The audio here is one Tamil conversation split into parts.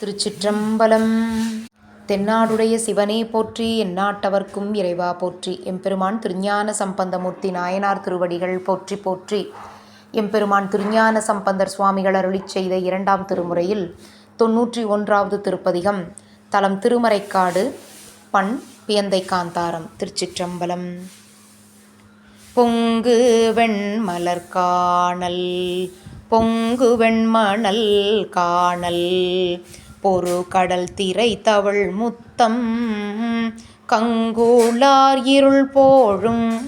திருச்சிற்றம்பலம். தென்னாடுடைய சிவனே போற்றி எந்நாட்டவர்க்கும் இறைவா போற்றி. எம்பெருமான் திருஞான சம்பந்தமூர்த்தி நாயனார் திருவடிகள் போற்றி போற்றி. எம்பெருமான் திருஞான சம்பந்தர் சுவாமிகள் அருளிச் செய்த இரண்டாம் திருமுறையில் தொன்னூற்றி ஒன்றாவது திருப்பதிகம் தலம் திருமறைக்காடு பண் பியந்தை காந்தாரம் திருச்சிற்றம்பலம். பொங்கு வெண்மலர் காணல் பொங்கு வெண்மணல் காணல் பொறு கடல் திரை தவள் முத்தம். கங்கூளார் இருள் போழும்.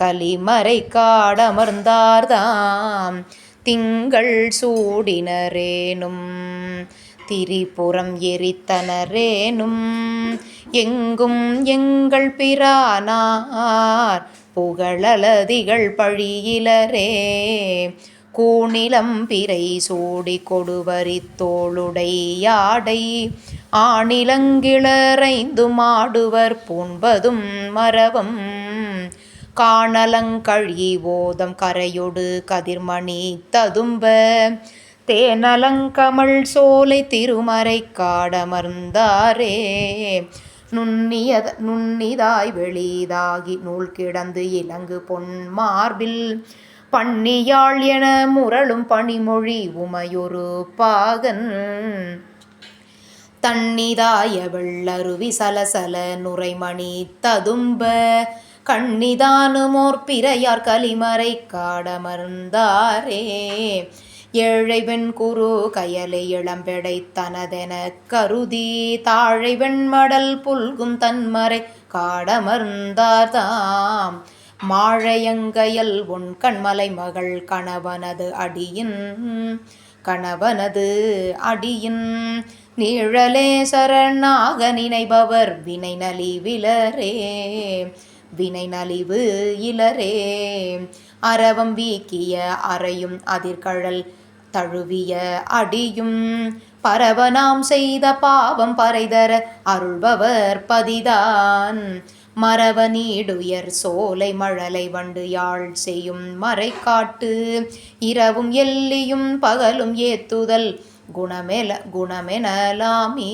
கலிமறை காடமர்ந்தார்தாம். திங்கள் சூடினரேனும். திரிபுறம் எரித்தனரேனும். எங்கும் எங்கள் பிரானார். புகழலதிகள் பழியிலரே. கூணிலம் பிறை சூடி கொடுவரி தோளுடை யாடை. ஆணிலங்கிளரைந்து மாடுவர் பூண்பதும் மரவம் காணலங்கழி ஓதம் கரையொடு கதிர்மணி ததும்ப. தேனலங்கமள் சோலை திருமறை காடமர்ந்தாரே. நுண்ணிய நுண்ணிதாய் வெளிதாகி நூல் கிடந்து இலங்கு பொன் மார்பில். பண்ணியாள் என முரளும் பனிமொழி உமையொரு பாகன். தன்னிதாய வெள்ளருவி சலசல நுரைமணி ததும்ப. கண்ணிதானுமோர் பிறையார் கலிமறை காடமர்ந்தாரே. ஏழை வெண்குரு கயலை இளம்பெடை தனதென கருதி தாழை வெண்மடல் புல்கும் தன்மறை காடமர்ந்தார்தாம் மாழையங்கையல் உன் கண்மலை மகள் கணவனது அடியின் கணவனது அடியின். நீழலே சரணாக நினைபவர் வினை நலிவிலரே வினை நலிவு இலரே. அரவம் வீக்கிய அறையும் அதிர்கழல் தழுவிய அடியும் பரவ நாம் செய்த பாவம் பறைதர அருள்பவர் பதிதான். மரவ நீடுயர் சோலை மழலை வண்டு யாழ் செய்யும் மறைக்காட்டு. இரவும் எல்லியும் பகலும் ஏத்துதல். குணமெல குணமெனலாமே.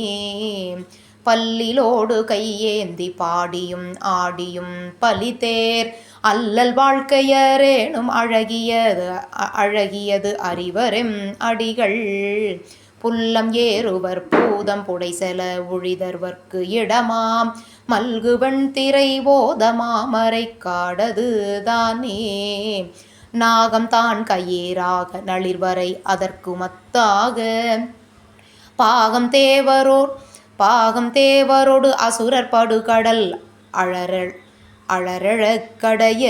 பல்லிலோடு கையேந்தி பாடியும் ஆடியும் பலிதேர் அல்லல் வாழ்க்கையரேனும் அழகியது அழகியது அறிவரும் அடிகள். புல்லம் ஏறுவர் பூதம் புடைசல ஒழிதர்வர்க்கு இடமாம். மல்குவன் திரை ஓத மாமரை காடது தானே. நாகம் தான் கையேறாக நளிர்வரை அதற்கு மத்தாக. பாகம் தேவரோர் பாகம் தேவரோடு அசுரர் படுகடல் அழறல் அழறழக்கடைய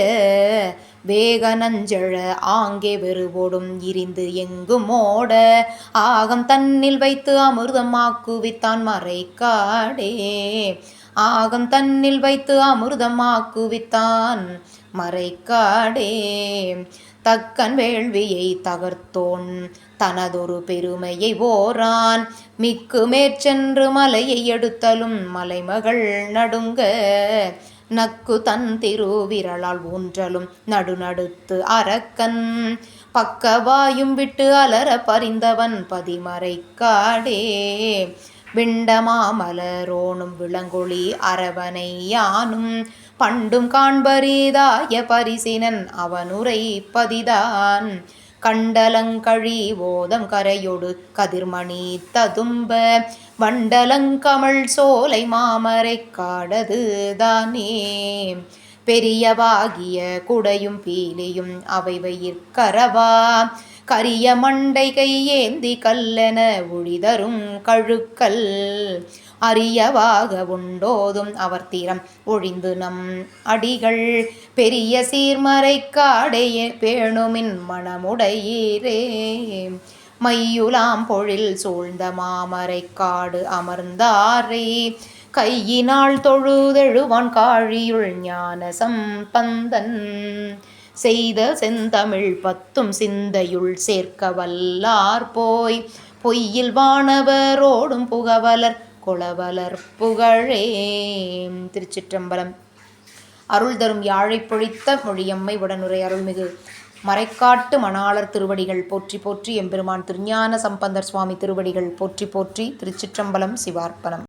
வேக நஞ்சழ ஆங்கே வெறுபோடும் இரிந்து எங்கும் ஓட ஆகம் தன்னில் வைத்து அமிர்தமாக்குவித்தான் மறைக்காடே. ஆகம் தன்னில் வைத்து அமிர்தமாக்குவித்தான் மறைக்காடே. தக்கன் வேள்வியை தகர்த்தோன் தனதொரு பெருமையை ஓரான். மிக்கு மேற்சென்று மலையை எடுத்தலும் மலைமகள் நடுங்க நக்கு தன் திருவிரலால் ஊன்றலும் நடுநடுத்து அரக்கன். பக்கவாயும் விட்டு அலற பறிந்தவன் பதிமறை காடே. விண்டமாமலரோனும் விளங்கொளி அரவனை யானும் பண்டும் காண்பரிதாய பரிசினன் அவனுரை பதிதான். கண்டலங்கழி ஓதம் கரையொடு கதிர்மணி ததும்ப. வண்டலங்கமள் சோலை மாமரை காடது தானே. பெரியவாகிய குடையும் பீலியும் அவை வயிற்கரவா கரிய மண்டை கையேந்தி கல்லென ஒழிதரும் கழுக்கல். அரியவாக உண்டோதும் அவர் தீரம். ஒழிந்து நம் அடிகள் பெரிய சீர்மறை காடைய பேணுமின் மணமுடையீரே மையுலாம் பொழில் சூழ்ந்த மாமரை காடு அமர்ந்தாரே. கையினால் தொழுதெழுவான் காழியுள் ஞான சம்பந்தன் செய்த செந்தமிழ் பத்தும் சிந்தையுள் சேர்க்க வல்லார் போய். பொய்யில் வானவரோடும் புகவலர் கொளவலர் புகழே திருச்சிற்றம்பலம். அருள் தரும் யாழை பொழித்த மொழியம்மை உடனுரை அருள்மிகு. மறைக்காட்டு மணாளர் திருவடிகள் போற்றி போற்றி எம்பெருமான் திருஞான சம்பந்தர் சுவாமி திருவடிகள் போற்றி போற்றி திருச்சிற்றம்பலம் சிவார்ப்பணம்.